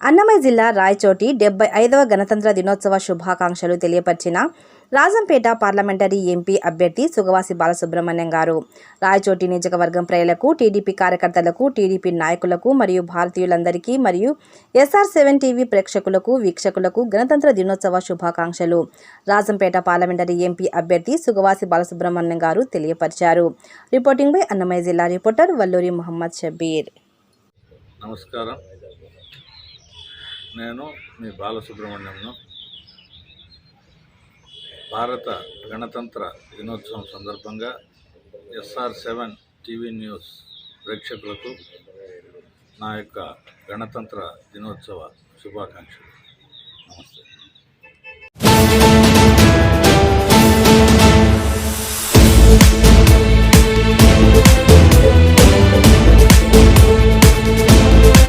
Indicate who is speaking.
Speaker 1: అన్నమయ్య జిల్లా రాయచోటి డెబ్బై ఐదవ గణతంత్ర దినోత్సవ శుభాకాంక్షలు తెలియపరిచిన రాజంపేట పార్లమెంటరీ ఎంపీ అభ్యర్థి సుగవాసి బాలసుబ్రహ్మణ్యం గారు. రాయచోటి నియోజకవర్గం ప్రజలకు టీడీపీ కార్యకర్తలకు టీడీపీ నాయకులకు మరియు భారతీయులందరికీ మరియు ఎస్ఆర్ సెవెన్ టీవీ ప్రేక్షకులకు వీక్షకులకు గణతంత్ర దినోత్సవ శుభాకాంక్షలు. రాజంపేట పార్లమెంటరీ ఎంపీ అభ్యర్థి సుగవాసి బాలసుబ్రహ్మణ్యం గారు తెలియపరిచారు. రిపోర్టింగ్ బై అన్నమయ్య జిల్లా రిపోర్టర్ వల్లూరి మహమ్మద్ షబీర్
Speaker 2: నమస్కారం. నేను మీ బాలసుబ్రహ్మణ్యంను భారత గణతంత్ర దినోత్సవం సందర్భంగా ఎస్ఆర్ సెవెన్ టీవీ న్యూస్ ప్రేక్షకులకు నా యొక్క గణతంత్ర దినోత్సవ శుభాకాంక్షలు. నమస్తే.